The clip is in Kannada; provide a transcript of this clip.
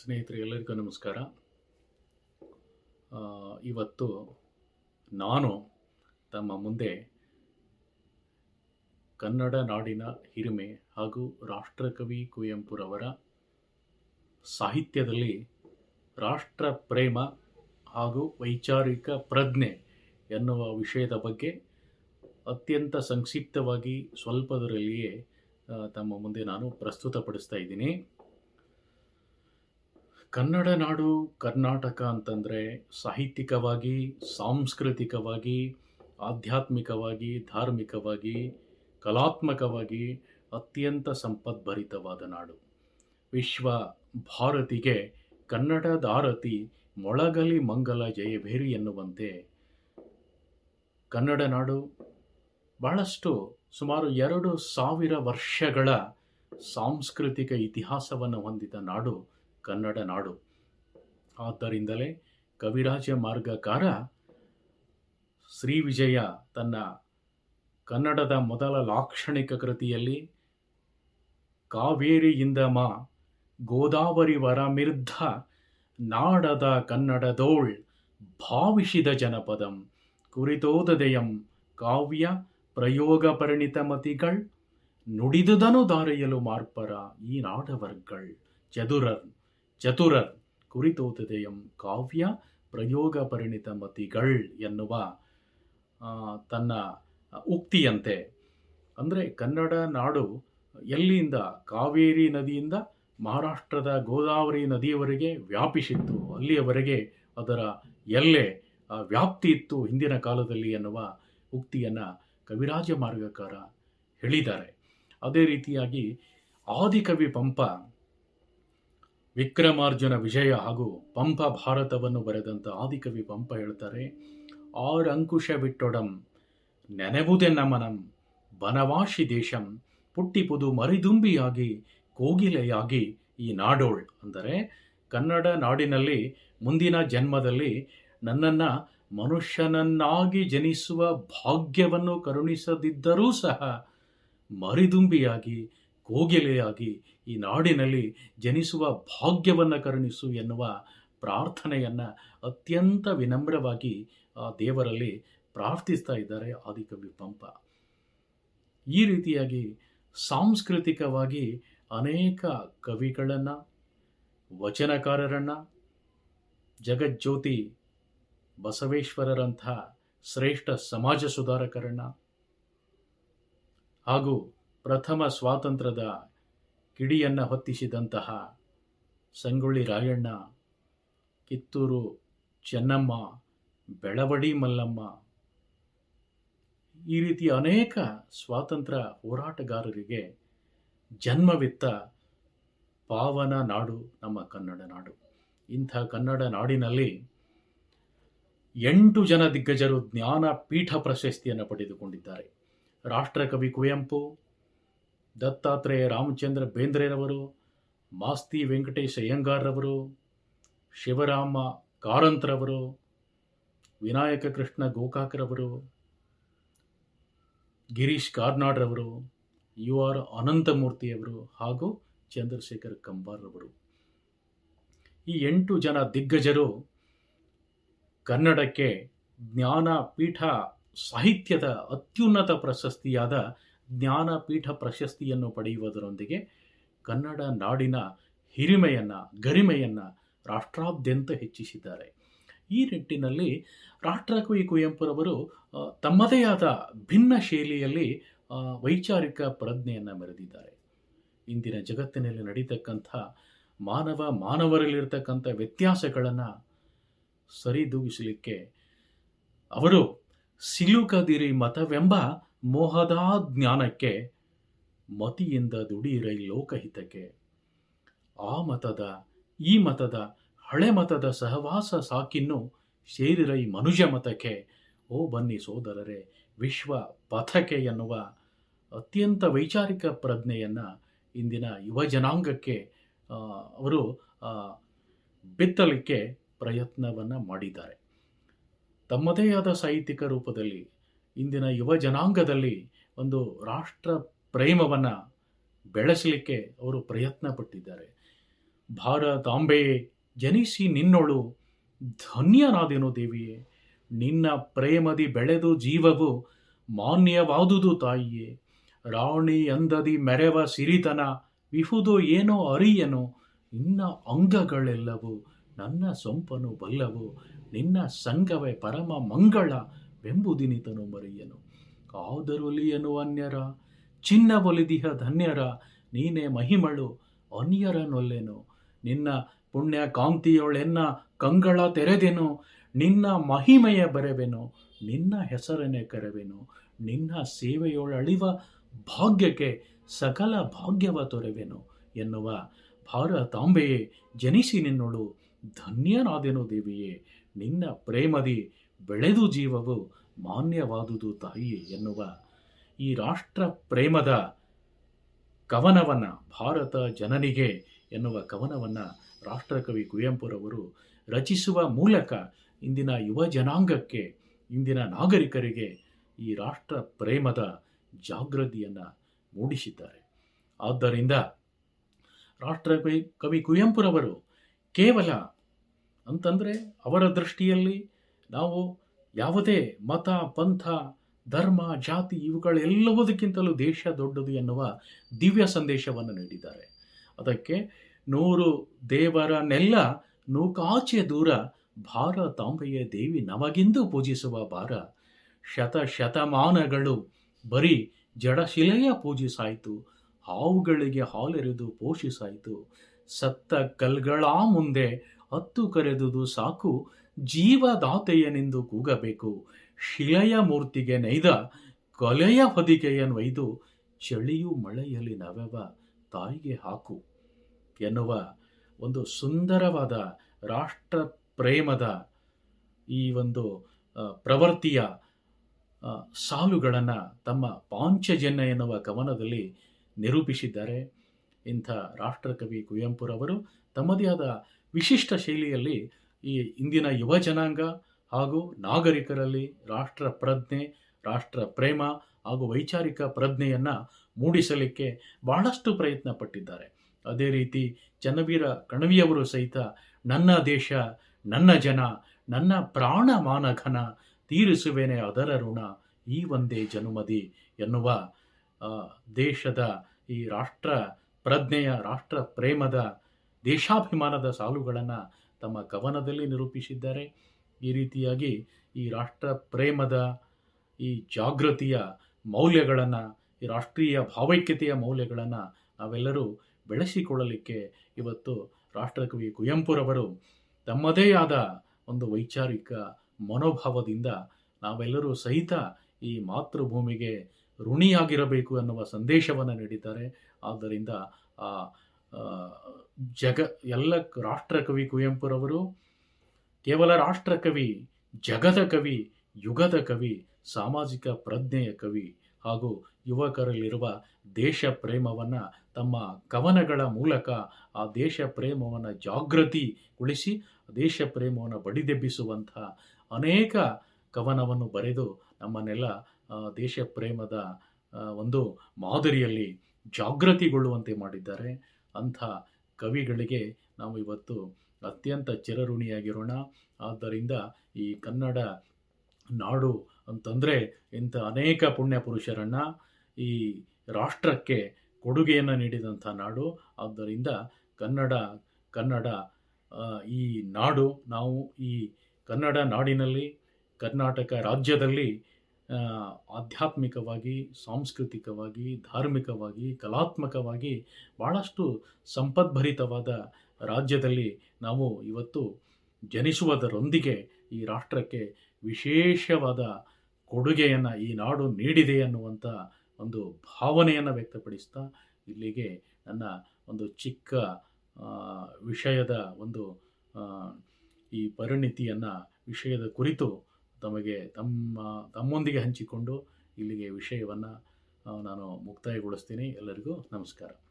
ಸ್ನೇಹಿತರೆ, ಎಲ್ಲರಿಗೂ ನಮಸ್ಕಾರ. ಇವತ್ತು ನಾನು ತಮ್ಮ ಮುಂದೆ ಕನ್ನಡ ನಾಡಿನ ಹಿರಿಮೆ ಹಾಗೂ ರಾಷ್ಟ್ರಕವಿ ಕುವೆಂಪುರವರ ಸಾಹಿತ್ಯದಲ್ಲಿ ರಾಷ್ಟ್ರ ಪ್ರೇಮ ಹಾಗೂ ವೈಚಾರಿಕ ಪ್ರಜ್ಞೆ ಎನ್ನುವ ವಿಷಯದ ಬಗ್ಗೆ ಅತ್ಯಂತ ಸಂಕ್ಷಿಪ್ತವಾಗಿ ಸ್ವಲ್ಪದರಲ್ಲಿಯೇ ತಮ್ಮ ಮುಂದೆ ನಾನು ಪ್ರಸ್ತುತಪಡಿಸ್ತಾ ಇದ್ದೀನಿ. ಕನ್ನಡ ನಾಡು ಕರ್ನಾಟಕ ಅಂತಂದರೆ ಸಾಹಿತ್ಯಿಕವಾಗಿ, ಸಾಂಸ್ಕೃತಿಕವಾಗಿ, ಆಧ್ಯಾತ್ಮಿಕವಾಗಿ, ಧಾರ್ಮಿಕವಾಗಿ, ಕಲಾತ್ಮಕವಾಗಿ ಅತ್ಯಂತ ಸಂಪದ್ಭರಿತವಾದ ನಾಡು. ವಿಶ್ವ ಭಾರತಿಗೆ ಕನ್ನಡದಾರತಿ ಮೊಳಗಲಿ ಮಂಗಲ ಜಯಭೇರಿ ಎನ್ನುವಂತೆ ಕನ್ನಡ ನಾಡು ಬಹಳಷ್ಟು ಸುಮಾರು ಎರಡು ಸಾವಿರ ವರ್ಷಗಳ ಸಾಂಸ್ಕೃತಿಕ ಇತಿಹಾಸವನ್ನು ಹೊಂದಿದ ನಾಡು ಕನ್ನಡ ನಾಡು. ಆದ್ದರಿಂದಲೇ ಕವಿರಾಜ ಮಾರ್ಗಕಾರ ಶ್ರೀ ವಿಜಯ ತನ್ನ ಕನ್ನಡದ ಮೊದಲ ಲಾಕ್ಷಣಿಕ ಕೃತಿಯಲ್ಲಿ ಕಾವೇರಿಯಿಂದ ಮಾ ಗೋದಾವರಿ ವರಮಿರ್ಧ ನಾಡದ ಕನ್ನಡದೋಳ್ ಭಾವಿಸಿದ ಜನಪದಂ. ಕುರಿತೋದದೆಯಂ ಕಾವ್ಯ ಪ್ರಯೋಗ ಪರಿಣಿತ ಮತಿಗಳ್ ನುಡಿದುದನು ದಾರೆಯಲು ಮಾರ್ಪರ ಈ ನಾಡವರ್ಗಳ್ ಚದುರರ್ ಚತುರರ್ ಕುರಿತೋತದೆಯಂ ಕಾವ್ಯ ಪ್ರಯೋಗ ಪರಿಣಿತ ಮತಿಗಳ್ ಎನ್ನುವ ತನ್ನ ಉಕ್ತಿಯಂತೆ. ಅಂದರೆ ಕನ್ನಡ ನಾಡು ಎಲ್ಲಿಂದ ಕಾವೇರಿ ನದಿಯಿಂದ ಮಹಾರಾಷ್ಟ್ರದ ಗೋದಾವರಿ ನದಿಯವರೆಗೆ ವ್ಯಾಪಿಸಿತ್ತು. ಅಲ್ಲಿಯವರೆಗೆ ಅದರ ಎಲ್ಲೆ ವ್ಯಾಪ್ತಿ ಇತ್ತು ಹಿಂದಿನ ಕಾಲದಲ್ಲಿ ಎನ್ನುವ ಉಕ್ತಿಯನ್ನು ಕವಿರಾಜ ಮಾರ್ಗಕಾರ ಹೇಳಿದ್ದಾರೆ. ಅದೇ ರೀತಿಯಾಗಿ ಆದಿಕವಿ ಪಂಪ ವಿಕ್ರಮಾರ್ಜುನ ವಿಜಯ ಹಾಗೂ ಪಂಪ ಭಾರತವನ್ನು ಬರೆದಂಥ ಆದಿಕವಿ ಪಂಪ ಹೇಳ್ತಾರೆ, ಆರ್ ಅಂಕುಶ ಬಿಟ್ಟೊಡಂ ನಮನಂ ಮನಂ ಬನವಾಶಿ ದೇಶಂ, ಪುಟ್ಟಿಪುದು ಮರಿದುಂಬಿಯಾಗಿ, ಕೋಗಿಲೆಯಾಗಿ ಈ ನಾಡೋಳ್ ಅಂದರೆ, ಕನ್ನಡ ನಾಡಿನಲ್ಲಿ ಮುಂದಿನ ಜನ್ಮದಲ್ಲಿ ನನ್ನನ್ನು ಮನುಷ್ಯನನ್ನಾಗಿ ಜನಿಸುವ ಭಾಗ್ಯವನ್ನು ಕರುಣಿಸದಿದ್ದರೂ ಸಹ ಮರಿದುಂಬಿಯಾಗಿ ಕೋಗಿಲೆಯಾಗಿ ಈ ನಾಡಿನಲ್ಲಿ ಜನಿಸುವ ಭಾಗ್ಯವನ್ನು ಕರುಣಿಸು ಎನ್ನುವ ಪ್ರಾರ್ಥನೆಯನ್ನು ಅತ್ಯಂತ ವಿನಮ್ರವಾಗಿ ಆ ದೇವರಲ್ಲಿ ಪ್ರಾರ್ಥಿಸ್ತಾ ಇದ್ದಾರೆ ಆದಿಕವಿ ಪಂಪ. ಈ ರೀತಿಯಾಗಿ ಸಾಂಸ್ಕೃತಿಕವಾಗಿ ಅನೇಕ ಕವಿಗಳನ್ನು, ವಚನಕಾರರನ್ನು, ಜಗಜ್ಯೋತಿ ಬಸವೇಶ್ವರರಂಥ ಶ್ರೇಷ್ಠ ಸಮಾಜ ಸುಧಾರಕರನ್ನು ಹಾಗೂ ಪ್ರಥಮ ಸ್ವಾತಂತ್ರ್ಯದ ಕಿಡಿಯನ್ನು ಹೊತ್ತಿಸಿದಂತಹ ಸಂಗೊಳ್ಳಿ ರಾಯಣ್ಣ, ಕಿತ್ತೂರು ಚೆನ್ನಮ್ಮ, ಬೆಳವಡಿ ಮಲ್ಲಮ್ಮ ಈ ರೀತಿಯ ಅನೇಕ ಸ್ವಾತಂತ್ರ್ಯ ಹೋರಾಟಗಾರರಿಗೆ ಜನ್ಮವಿತ್ತ ಪಾವನ ನಾಡು ನಮ್ಮ ಕನ್ನಡ ನಾಡು. ಇಂಥ ಕನ್ನಡ ನಾಡಿನಲ್ಲಿ ಎಂಟು ಜನ ದಿಗ್ಗಜರು ಜ್ಞಾನ ಪೀಠ ಪ್ರಶಸ್ತಿಯನ್ನು ಪಡೆದುಕೊಂಡಿದ್ದಾರೆ. ರಾಷ್ಟ್ರಕವಿ ಕುವೆಂಪು ದತ್ತಾತ್ರೇಯ ರಾಮಚಂದ್ರ ಬೇಂದ್ರೆರವರು, ಮಾಸ್ತಿ ವೆಂಕಟೇಶ್ ಅಯ್ಯಂಗಾರ್ರವರು, ಶಿವರಾಮ ಕಾರಂತ್ರವರು, ವಿನಾಯಕ ಕೃಷ್ಣ ಗೋಕಾಕರವರು, ಗಿರೀಶ್ ಕಾರ್ನಾಡ್ರವರು, ಯು ಆರ್ ಅನಂತಮೂರ್ತಿಯವರು ಹಾಗೂ ಚಂದ್ರಶೇಖರ್ ಕಂಬಾರ್ರವರು. ಈ ಎಂಟು ಜನ ದಿಗ್ಗಜರು ಕನ್ನಡಕ್ಕೆ ಜ್ಞಾನಪೀಠ ಸಾಹಿತ್ಯದ ಅತ್ಯುನ್ನತ ಪ್ರಶಸ್ತಿಯಾದ ಜ್ಞಾನಪೀಠ ಪ್ರಶಸ್ತಿಯನ್ನು ಪಡೆಯುವುದರೊಂದಿಗೆ ಕನ್ನಡ ನಾಡಿನ ಹಿರಿಮೆಯನ್ನು, ಗರಿಮೆಯನ್ನು ರಾಷ್ಟ್ರಾದ್ಯಂತ ಹೆಚ್ಚಿಸಿದ್ದಾರೆ. ಈ ನಿಟ್ಟಿನಲ್ಲಿ ರಾಷ್ಟ್ರಕವಿ ಕುವೆಂಪುರವರು ತಮ್ಮದೇ ಆದ ಭಿನ್ನ ಶೈಲಿಯಲ್ಲಿ ವೈಚಾರಿಕ ಪ್ರಜ್ಞೆಯನ್ನು ಮೆರೆದಿದ್ದಾರೆ. ಇಂದಿನ ಜಗತ್ತಿನಲ್ಲಿ ನಡೀತಕ್ಕಂಥ ಮಾನವ ಮಾನವರಲ್ಲಿರ್ತಕ್ಕಂಥ ವ್ಯತ್ಯಾಸಗಳನ್ನು ಸರಿದೂಗಿಸಲಿಕ್ಕೆ ಅವರು ಸಿಲುಕದಿರಿ ಮತವೆಂಬ ಮೋಹದ ಜ್ಞಾನಕ್ಕೆ, ಮತಿಯಿಂದ ದುಡಿಯಿರೈ ಲೋಕಹಿತಕ್ಕೆ, ಆ ಮತದ, ಈ ಮತದ, ಹಳೆ ಮತದ ಸಹವಾಸ ಸಾಕಿನ್ನು ಸೇರಿರೈ ಮನುಜ ಮತಕ್ಕೆ, ಓ ಬನ್ನಿ ಸೋದರರೇ, ವಿಶ್ವ ಪಥಕೆ ಎನ್ನುವ ಅತ್ಯಂತ ವೈಚಾರಿಕ ಪ್ರಜ್ಞೆಯನ್ನು ಇಂದಿನ ಯುವ ಜನಾಂಗಕ್ಕೆ ಅವರು ಬಿತ್ತಲಿಕ್ಕೆ ಪ್ರಯತ್ನವನ್ನು ಮಾಡಿದ್ದಾರೆ. ತಮ್ಮದೇ ಆದ ಸಾಹಿತ್ಯಿಕ ರೂಪದಲ್ಲಿ ಇಂದಿನ ಯುವ ಜನಾಂಗದಲ್ಲಿ ಒಂದು ರಾಷ್ಟ್ರ ಪ್ರೇಮವನ್ನು ಬೆಳೆಸಲಿಕ್ಕೆ ಅವರು ಪ್ರಯತ್ನ ಪಟ್ಟಿದ್ದಾರೆ ಭಾರತಾಂಬೆಯೇ ಜನಿಸಿ ನಿನ್ನೊಳು ಧನ್ಯರಾದೇನೋ ದೇವಿಯೇ. ನಿನ್ನ ಪ್ರೇಮದಿ ಬೆಳೆದು ಜೀವವು ಮಾನ್ಯವಾದುದು ತಾಯಿಯೇ. ರಾಣಿ ಅಂದದಿ ಮೆರೆವ ಸಿರಿತನ, ವಿಹುದು ಏನೋ ಅರಿಯನೋ. ನಿನ್ನ ಅಂಗಗಳೆಲ್ಲವೂ ನನ್ನ ಸೊಂಪನು ಬಲ್ಲವು. ನಿನ್ನ ಸಂಘವೇ ಪರಮ ಮಂಗಳ. ಬೆಂಬುದಿನಿತನು ಮರೆಯನು. ಆದರುಲಿಯನು ಅನ್ಯರ, ಚಿನ್ನ ಒಲಿದಿಹ ಧನ್ಯರ, ನೀನೇ ಮಹಿಮಳು, ಅನ್ಯರ ನೊಲ್ಲೆನು. ನಿನ್ನ ಪುಣ್ಯ ಕಾಂತಿಯೊಳೆನ್ನ ಕಂಗಳ ತೆರೆದೆನು. ನಿನ್ನ ಮಹಿಮೆಯ ಬರೆವೆನು. ನಿನ್ನ ಹೆಸರನ್ನೇ ಕರೆವೆನು. ನಿನ್ನ ಸೇವೆಯೊಳಳಿವ ಭಾಗ್ಯಕ್ಕೆ ಸಕಲ ಭಾಗ್ಯವ ತೊರೆವೆನು ಎನ್ನುವ ಭಾರತಾಂಬೆಯೇ, ಜನಿಸಿ ನಿನ್ನೊಳು ಧನ್ಯನಾದೆನು ದೇವಿಯೇ. ನಿನ್ನ ಪ್ರೇಮದಿ ಬೆಳೆದು ಜೀವವು ಮಾನ್ಯವಾದುದು ತಾಯಿಯೇ ಎನ್ನುವ ಈ ರಾಷ್ಟ್ರ ಪ್ರೇಮದ ಕವನವನ್ನು ಭಾರತ ಜನನಿಗೆ ಎನ್ನುವ ಕವನವನ್ನು ರಾಷ್ಟ್ರಕವಿ ಕುವೆಂಪುರವರು ರಚಿಸುವ ಮೂಲಕ ಇಂದಿನ ಯುವ ಜನಾಂಗಕ್ಕೆ, ಇಂದಿನ ನಾಗರಿಕರಿಗೆ ಈ ರಾಷ್ಟ್ರ ಪ್ರೇಮದ ಜಾಗೃತಿಯನ್ನು ಮೂಡಿಸಿದ್ದಾರೆ. ಆದ್ದರಿಂದ ರಾಷ್ಟ್ರಕವಿ ಕವಿ ಕುವೆಂಪುರವರು ಕೇವಲ ಅಂತಂದರೆ ಅವರ ದೃಷ್ಟಿಯಲ್ಲಿ ನಾವು ಯಾವುದೇ ಮತ, ಪಂಥ, ಧರ್ಮ, ಜಾತಿ ಇವುಗಳೆಲ್ಲವುದಕ್ಕಿಂತಲೂ ದೇಶ ದೊಡ್ಡದು ಎನ್ನುವ ದಿವ್ಯ ಸಂದೇಶವನ್ನು ನೀಡಿದ್ದಾರೆ. ಅದಕ್ಕೆ ನೂರು ದೇವರನ್ನೆಲ್ಲ ನೂಕಾಚೆ ದೂರ ಭಾರತಾಂಬೆಯ ದೇವಿ ನಮಗಿಂದು ಪೂಜಿಸುವ ಭಾರ. ಶತ ಶತಮಾನಗಳು ಬರೀ ಜಡಶಿಲೆಯ ಪೂಜಿಸಾಯಿತು ಹಾವುಗಳಿಗೆ ಹಾಲೆರೆದು ಪೋಷಿಸಾಯಿತು. ಸತ್ತ ಕಲ್ಗಳ ಮುಂದೆ ಹತ್ತು ಕರೆದುದು ಸಾಕು ಜೀವದಾತೆಯನೆಂದು ಕೂಗಬೇಕು. ಶಿಲೆಯ ಮೂರ್ತಿಗೆ ನೈದ ಕೊಲೆಯ ಹೊದಿಕೆಯನ್ವೈದು ಚಳಿಯು ಮಳೆಯಲ್ಲಿ ನವೆವ ತಾಯಿಗೆ ಹಾಕು ಎನ್ನುವ ಒಂದು ಸುಂದರವಾದ ರಾಷ್ಟ್ರ ಪ್ರೇಮದ ಈ ಒಂದು ಪ್ರವೃತ್ತಿಯ ಸಾಲುಗಳನ್ನು ತಮ್ಮ ಪಾಂಚಜನ್ಯ ಎನ್ನುವ ಕವನದಲ್ಲಿ ನಿರೂಪಿಸಿದ್ದಾರೆ. ಇಂಥ ರಾಷ್ಟ್ರಕವಿ ಕುವೆಂಪುರವರು ತಮ್ಮದೇ ಆದ ವಿಶಿಷ್ಟ ಶೈಲಿಯಲ್ಲಿ ಈ ಇಂದಿನ ಯುವ ಜನಾಂಗ ಹಾಗೂ ನಾಗರಿಕರಲ್ಲಿ ರಾಷ್ಟ್ರ ಪ್ರಜ್ಞೆ, ರಾಷ್ಟ್ರ ಪ್ರೇಮ ಹಾಗೂ ವೈಚಾರಿಕ ಪ್ರಜ್ಞೆಯನ್ನು ಮೂಡಿಸಲಿಕ್ಕೆ ಬಹಳಷ್ಟು ಪ್ರಯತ್ನ ಪಟ್ಟಿದ್ದಾರೆ. ಅದೇ ರೀತಿ ಚನ್ನವೀರ ಕಣವಿಯವರು ಸಹಿತ ನನ್ನ ದೇಶ, ನನ್ನ ಜನ, ನನ್ನ ಪ್ರಾಣ ಮಾನಘನ ತೀರಿಸುವೆನೆ ಅದರ ಋಣ, ಈ ಒಂದೇ ಜನುಮದಿ ಎನ್ನುವ ದೇಶದ ಈ ರಾಷ್ಟ್ರ ಪ್ರಜ್ಞೆಯ, ರಾಷ್ಟ್ರ ಪ್ರೇಮದ, ದೇಶಾಭಿಮಾನದ ಸಾಲುಗಳನ್ನು ತಮ್ಮ ಕವನದಲ್ಲಿ ನಿರೂಪಿಸಿದ್ದಾರೆ. ಈ ರೀತಿಯಾಗಿ ಈ ರಾಷ್ಟ್ರ ಪ್ರೇಮದ ಈ ಜಾಗೃತಿಯ ಮೌಲ್ಯಗಳನ್ನು, ಈ ರಾಷ್ಟ್ರೀಯ ಭಾವೈಕ್ಯತೆಯ ಮೌಲ್ಯಗಳನ್ನು ನಾವೆಲ್ಲರೂ ಬೆಳೆಸಿಕೊಳ್ಳಲಿಕ್ಕೆ ಇವತ್ತು ರಾಷ್ಟ್ರಕವಿ ಕುವೆಂಪುರವರು ತಮ್ಮದೇ ಆದ ಒಂದು ವೈಚಾರಿಕ ಮನೋಭಾವದಿಂದ ನಾವೆಲ್ಲರೂ ಸಹಿತ ಈ ಮಾತೃಭೂಮಿಗೆ ಋಣಿಯಾಗಿರಬೇಕು ಎನ್ನುವ ಸಂದೇಶವನ್ನು ನೀಡಿದ್ದಾರೆ. ಆದ್ದರಿಂದ ಆ ಜಗ, ಎಲ್ಲ ರಾಷ್ಟ್ರಕವಿ ಕುವೆಂಪುರವರು, ಕೇವಲ ರಾಷ್ಟ್ರಕವಿ ಜಗದ ಕವಿ, ಯುಗದ ಕವಿ, ಸಾಮಾಜಿಕ ಪ್ರಜ್ಞೆಯ ಕವಿ ಹಾಗೂ ಯುವಕರಲ್ಲಿರುವ ದೇಶ ಪ್ರೇಮವನ್ನು ತಮ್ಮ ಕವನಗಳ ಮೂಲಕ ಆ ದೇಶ ಪ್ರೇಮವನ್ನು ಜಾಗೃತಿಗೊಳಿಸಿ ದೇಶ ಪ್ರೇಮವನ್ನು ಬಡಿದೆಬ್ಬಿಸುವಂಥ ಅನೇಕ ಕವನವನ್ನು ಬರೆದು ನಮ್ಮನ್ನೆಲ್ಲ ದೇಶ ಪ್ರೇಮದ ಒಂದು ಮಾದರಿಯಲ್ಲಿ ಜಾಗೃತಿಗೊಳ್ಳುವಂತೆ ಮಾಡಿದ್ದಾರೆ. ಅಂಥ ಕವಿಗಳಿಗೆ ನಾವು ಇವತ್ತು ಅತ್ಯಂತ ಚಿರಋಣಿಯಾಗಿರೋಣ. ಆದ್ದರಿಂದ ಈ ಕನ್ನಡ ನಾಡು ಅಂತಂದರೆ ಇಂಥ ಅನೇಕ ಪುಣ್ಯ ಪುರುಷರನ್ನು ಈ ರಾಷ್ಟ್ರಕ್ಕೆ ಕೊಡುಗೆಯನ್ನು ನೀಡಿದಂಥ ನಾಡು. ಆದ್ದರಿಂದ ಕನ್ನಡ ಕನ್ನಡ ಈ ನಾಡು ನಾವು ಈ ಕನ್ನಡ ನಾಡಿನಲ್ಲಿ, ಕರ್ನಾಟಕ ರಾಜ್ಯದಲ್ಲಿ ಆಧ್ಯಾತ್ಮಿಕವಾಗಿ, ಸಾಂಸ್ಕೃತಿಕವಾಗಿ, ಧಾರ್ಮಿಕವಾಗಿ, ಕಲಾತ್ಮಕವಾಗಿ ಭಾಳಷ್ಟು ಸಂಪದ್ಭರಿತವಾದ ರಾಜ್ಯದಲ್ಲಿ ನಾವು ಇವತ್ತು ಜನಿಸುವುದರೊಂದಿಗೆ ಈ ರಾಷ್ಟ್ರಕ್ಕೆ ವಿಶೇಷವಾದ ಕೊಡುಗೆಯನ್ನು ಈ ನಾಡು ನೀಡಿದೆ ಅನ್ನುವಂಥ ಒಂದು ಭಾವನೆಯನ್ನು ವ್ಯಕ್ತಪಡಿಸ್ತಾ ಇಲ್ಲಿಗೆ ನನ್ನ ಒಂದು ಚಿಕ್ಕ ವಿಷಯದ ಒಂದು ಈ ಪರಿಣಿತಿಯನ್ನು, ವಿಷಯದ ಕುರಿತು ತಮಗೆ ತಮ್ಮ ತಮ್ಮೊಂದಿಗೆ ಹಂಚಿಕೊಂಡು ಇಲ್ಲಿಗೆ ವಿಷಯವನ್ನು ನಾನು ಮುಕ್ತಾಯಗೊಳಿಸ್ತೀನಿ. ಎಲ್ಲರಿಗೂ ನಮಸ್ಕಾರ.